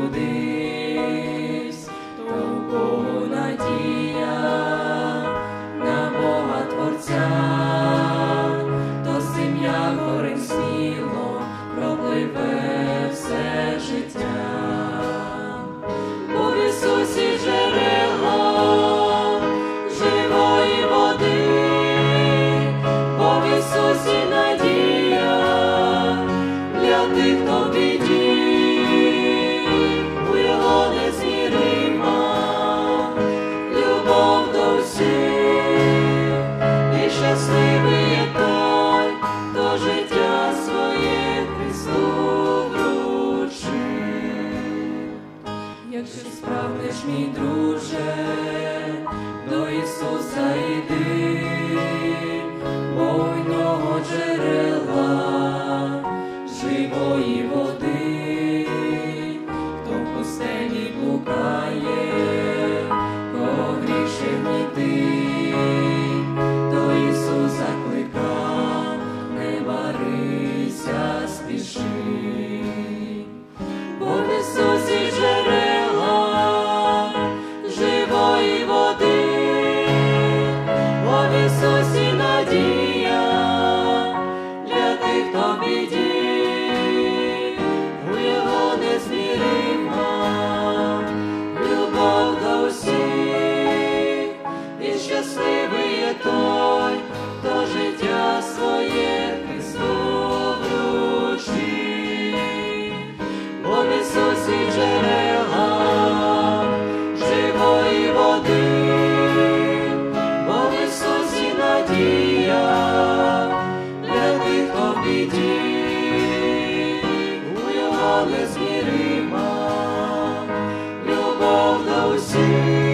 кудись, надія на Бога Творця, то сім'я горим сміло все життя, бо в джерело живої води, бо в надія для тих, хто біді. мій друже, до Ісуса йди, бойного джерела живої. біді, у його незмірима любов до усіх.